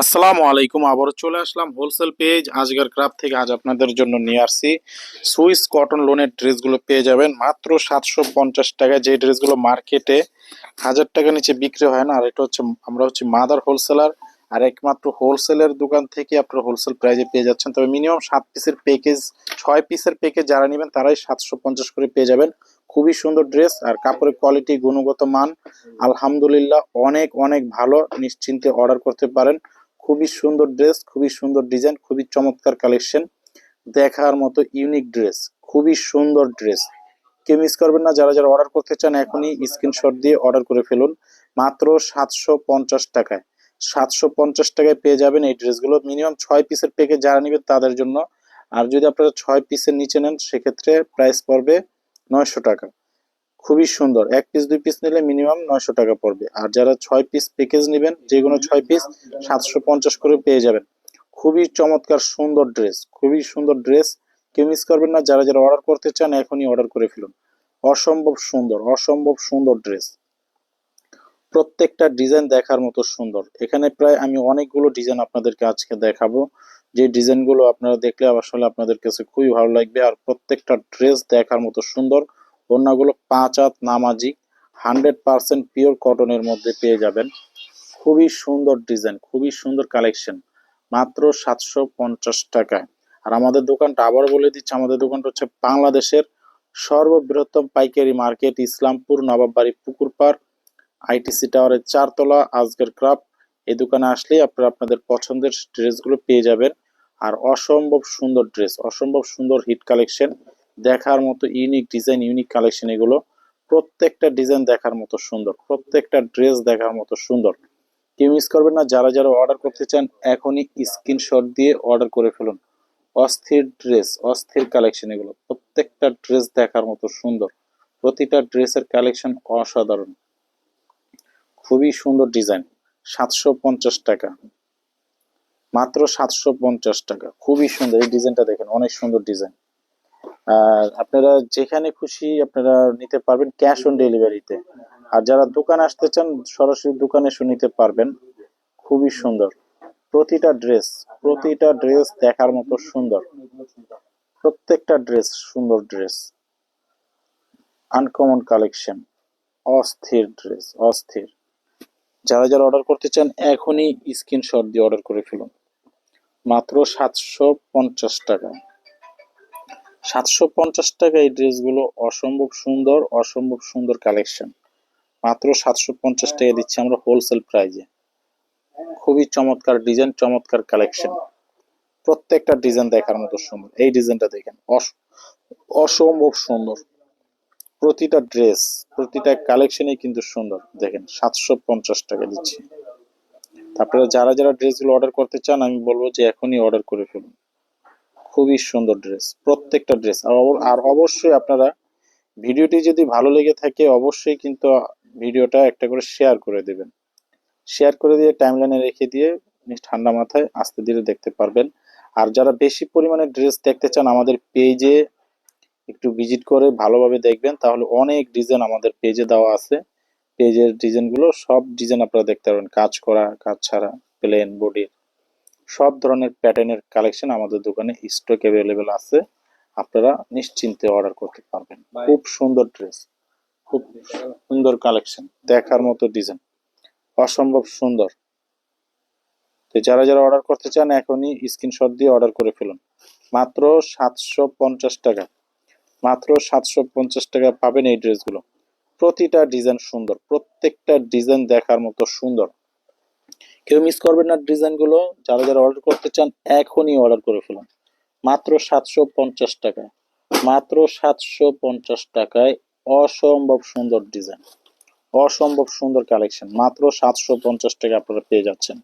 আসসালামু আলাইকুম। আবারও চলে আসলাম হোলসেল পেজ আজকের ক্রাফ থেকে আজ আপনাদের জন্য নিয়ে আসছি। সুইস কটন লোনের ড্রেসগুলো পেয়ে যাবেন। মাত্র সাতশো পঞ্চাশ টাকায় যে ড্রেসগুলো মার্কেটে হাজার টাকা নিচে বিক্রি হয় না, আর এটা হচ্ছে, আমরা হচ্ছে মাদার হোলসেলার আর একমাত্র হোলসেলের দোকান থেকে আপনারা হোলসেল প্রাইজে পেয়ে যাচ্ছেন। তবে মিনিমাম সাত পিসের প্যাকেজ ছয় পিসের প্যাকেজ যারা নেবেন, তারাই সাতশো পঞ্চাশ করে পেয়ে যাবেন। খুবই সুন্দর ড্রেস আর কাপড়ের কোয়ালিটি গুণগত মান, আলহামদুলিল্লাহ, অনেক অনেক ভালো। নিশ্চিন্তে অর্ডার করতে পারেন। খুবই সুন্দর ড্রেস খুবই সুন্দর ডিজাইন খুবই চমৎকার কালেকশন দেখার মতো ইউনিক ড্রেস খুবই সুন্দর ড্রেস কেউ মিস করবেন না, যারা যারা অর্ডার করতে চান, এখনই স্ক্রিনশট দিয়ে অর্ডার করে ফেলুন। মাত্র সাতশো পঞ্চাশ টাকায়। সাতশো পঞ্চাশ টাকায় পেয়ে যাবেন এই ড্রেসগুলো মিনিমাম ছয় পিসের প্যাকেজ যারা নেবেন তাদের জন্য। আর যদি আপনারা ছয় পিসের নিচে নেন, সেক্ষেত্রে প্রাইস পড়বে নয়শো টাকা। খুবই সুন্দর। এক পিস দুই পিস নিলে মিনিমাম নয়শো টাকা পড়বে। আর যারা ছয় পিস প্যাকেজ নেবেন, যে কোনো ছয় পিস সাতশো পঞ্চাশ করে পেয়ে যাবেন। খুবই চমৎকার, সুন্দর ড্রেস খুবই সুন্দর ড্রেস কেউ মিস করবেন না, যারা যারা অর্ডার করতে চান, এখনই অর্ডার করে ফেলুন। অসম্ভব সুন্দর অসম্ভব সুন্দর ড্রেস প্রত্যেকটা ডিজাইন দেখার মতো সুন্দর। এখানে প্রায় আমি অনেকগুলো ডিজাইন আপনাদেরকে আজকে দেখাবো। যে ডিজাইনগুলো আপনারা দেখলে আসলে আপনাদের কাছে খুবই ভালো লাগবে। আর প্রত্যেকটা ড্রেস দেখার মতো সুন্দর। ওড়নাগুলো পাঁচ হাত নামাজি হান্ড্রেড পার্সেন্ট পিওর কটনের মধ্যে পেয়ে যাবেন। খুবই সুন্দর ডিজাইন, খুবই সুন্দর কালেকশন, মাত্র সাতশো পঞ্চাশ টাকায়। আর আমাদের দোকানটা আবার বলে দিচ্ছে, আমাদের দোকানটা হচ্ছে বাংলাদেশের সর্ববৃহত্তম পাইকারি মার্কেট, ইসলামপুর নবাববাড়ি পুকুর পাড়, আইটিসি টাওয়ারের চারতলা আজকের ক্রাফট। এই দোকানে আসলেই আপনারা আপনাদের পছন্দের ড্রেসগুলো পেয়ে যাবেন। আর অসম্ভব সুন্দর ড্রেস, অসম্ভব সুন্দর হিট কালেকশন। দেখার মতো ইউনিক ডিজাইন ইউনিক কালেকশন এগুলো প্রত্যেকটা ডিজাইন দেখার মতো সুন্দর, প্রত্যেকটা ড্রেস দেখার মতো সুন্দর। কেউ মিস করবেন না, যারা যারা অর্ডার করতে চান, এখনই স্ক্রিনশট দিয়ে অর্ডার করে ফেলুন। অস্থির ড্রেস অস্থির কালেকশন এগুলো, প্রত্যেকটা ড্রেস দেখার মতো সুন্দর। প্রতিটা ড্রেসের কালেকশন অসাধারণ। খুবই সুন্দর ডিজাইন সাতশো পঞ্চাশ টাকা। মাত্র সাতশো পঞ্চাশ টাকা, খুবই সুন্দর, এই ডিজাইনটা দেখেন, অনেক সুন্দর ডিজাইন আর আপনারা যেখানে খুশি আপনারা নিতে পারবেন ক্যাশ অন ডেলিভারিতে আর যারা দোকান আসতে চান, সরাসরি দোকানে এসে নিতে পারবেন। খুবই সুন্দর। প্রতিটা ড্রেস প্রতিটা ড্রেস দেখার মতো সুন্দর। প্রত্যেকটা ড্রেস সুন্দর ড্রেস আনকমন কালেকশন অস্থির ড্রেস অস্থির। যারা যারা অর্ডার করতে চান, এখনই স্ক্রিনশট দিয়ে অর্ডার করে ফেলুন। মাত্র সাতশো পঞ্চাশ টাকা। সাতশো পঞ্চাশ টাকা এই ড্রেসগুলো অসম্ভব সুন্দর অসম্ভব সুন্দর কালেকশন মাত্র সাতশো পঞ্চাশ টাকা দিচ্ছি আমরা হোলসেল প্রাইজে খুবই চমৎকার ডিজাইন চমৎকার কালেকশন প্রত্যেকটা ডিজাইন দেখার মতো সুন্দর। এই ডিজাইনটা দেখেন অস- অসম্ভব সুন্দর। প্রতিটা ড্রেস প্রতিটা কালেকশনই কিন্তু সুন্দর। দেখেন সাতশো পঞ্চাশ টাকা দিচ্ছি। তারপরে যারা যারা ড্রেসগুলো অর্ডার করতে চান আমি বলব যে এখনই অর্ডার করে ফেলুন। খুবই সুন্দর ড্রেস প্রত্যেকটা ড্রেস আর অবশ্যই আপনারা ভিডিওটি যদি ভালো লেগে থাকে, অবশ্যই কিন্তু ভিডিওটা একটা করে শেয়ার করে দেবেন। শেয়ার করে দিয়ে টাইমলাইনে রেখে দিয়ে ঠান্ডা মাথায় আস্তে ধীরে দেখতে পারবেন। আর যারা বেশি পরিমাণে ড্রেস দেখতে চান আমাদের পেজে একটু ভিজিট করে ভালোভাবে দেখবেন, তাহলে অনেক ডিজাইন আমাদের পেজে দেওয়া আছে। পেজের ডিজাইনগুলো সব ডিজাইন আপনারা দেখতে পারবেন। কাজ করা, কাজ ছাড়া প্লেন বডির সব ধরনের প্যাটার্নের কালেকশন আমাদের দোকানে স্টক অ্যাভেলেবেল আছে। আপনারা নিশ্চিন্তে অর্ডার করতে পারবেন। খুব সুন্দর ড্রেস খুব সুন্দর কালেকশন দেখার মতো ডিজাইন অসম্ভব সুন্দর। তো যারা যারা অর্ডার করতে চান এখনই স্ক্রিনশট দিয়ে অর্ডার করে ফেলুন। মাত্র সাতশো পঞ্চাশ টাকা মাত্র সাতশো পঞ্চাশ টাকা পাবেন এই ড্রেসগুলো প্রতিটা ডিজাইন সুন্দর প্রত্যেকটা ডিজাইন দেখার মতো সুন্দর। কেউ মিস করবেন না ডিজাইনগুলো যারা যারা অর্ডার করতে চান, এখনই অর্ডার করে ফেলুন। মাত্র সাতশো পঞ্চাশ টাকায়। মাত্র সাতশো পঞ্চাশ টাকায় অসম্ভব সুন্দর ডিজাইন অসম্ভব সুন্দর কালেকশন মাত্র সাতশো পঞ্চাশ টাকা আপনারা পেয়ে যাচ্ছেন।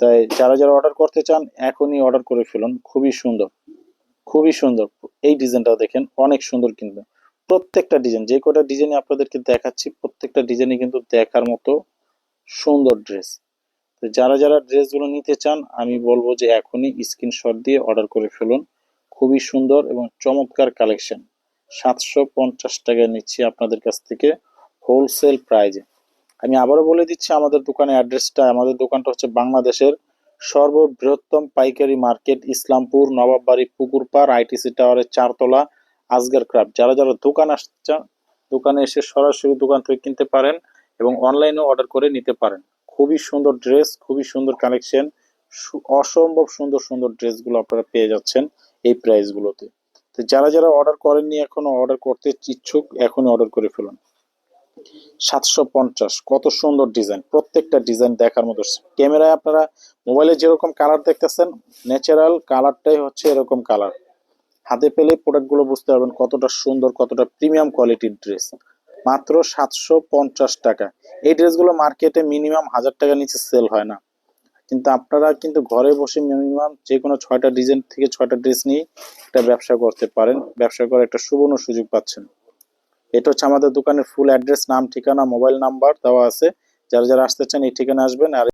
তাই যারা যারা অর্ডার করতে চান, এখনই অর্ডার করে ফেলুন। খুবই সুন্দর। খুবই সুন্দর। এই ডিজাইনটা দেখেন, অনেক সুন্দর কিন্তু। প্রত্যেকটা ডিজাইন যে কটা ডিজাইন আপনাদেরকে দেখাচ্ছি, প্রত্যেকটা ডিজাইনই কিন্তু দেখার মতো সুন্দর ড্রেস তো যারা যারা ড্রেসগুলো নিতে চান, আমি বলব যে এখনই স্ক্রিনশট দিয়ে অর্ডার করে ফেলুন। খুবই সুন্দর এবং চমৎকার কালেকশন। সাতশো পঞ্চাশ টাকা নিচ্ছি আপনাদের কাছ থেকে হোলসেল প্রাইজে। আমি আবারও বলে দিচ্ছি, আমাদের দোকানের অ্যাড্রেসটা, আমাদের দোকানটা হচ্ছে বাংলাদেশের সর্ববৃহত্তম পাইকারি মার্কেট, ইসলামপুর, নবাববাড়ি, পুকুরপাড়, আইটিসি টাওয়ারের চারতলা, আজগার ক্রাফট। যারা যারা দোকান আসছে দোকানে এসে সরাসরি দোকান থেকে কিনতে পারেন এবং অনলাইনেও অর্ডার করে নিতে পারেন। খুবই সুন্দর ড্রেস খুবই সুন্দর কালেকশন অসম্ভব সুন্দর সুন্দর ড্রেসগুলো আপনারা পেয়ে যাচ্ছেন এই প্রাইসগুলোতে তো যারা যারা অর্ডার করেননি, এখনও অর্ডার করতে ইচ্ছুক, এখনই অর্ডার করে ফেলুন। সাতশো পঞ্চাশ, কত সুন্দর ডিজাইন প্রত্যেকটা ডিজাইন দেখার মতো। ক্যামেরায় আপনারা মোবাইলে যেরকম কালার দেখতেছেন ন্যাচারাল কালারটাই হচ্ছে এরকম কালার হাতে পেলে প্রোডাক্টগুলো বুঝতে পারবেন কতটা সুন্দর, কতটা প্রিমিয়াম কোয়ালিটির ড্রেস মাত্র সাতশো পঞ্চাশ টাকা। এই ড্রেসগুলো মার্কেটে মিনিমাম হাজার টাকা নিচে সেল হয় না। কিন্তু আপনারা কিন্তু ঘরে বসে মিনিমাম যে কোনো ছয়টা ডিজাইন থেকে ছয়টা ড্রেস নিয়ে একটা ব্যবসা করতে পারেন। ব্যবসা করার একটা সুবর্ণ সুযোগ পাচ্ছেন। এটা হচ্ছে আমাদের দোকানের ফুল অ্যাড্রেস নাম, ঠিকানা মোবাইল নাম্বার দেওয়া আছে। যারা যারা আসতে চান এই ঠিকানা আসবেন আর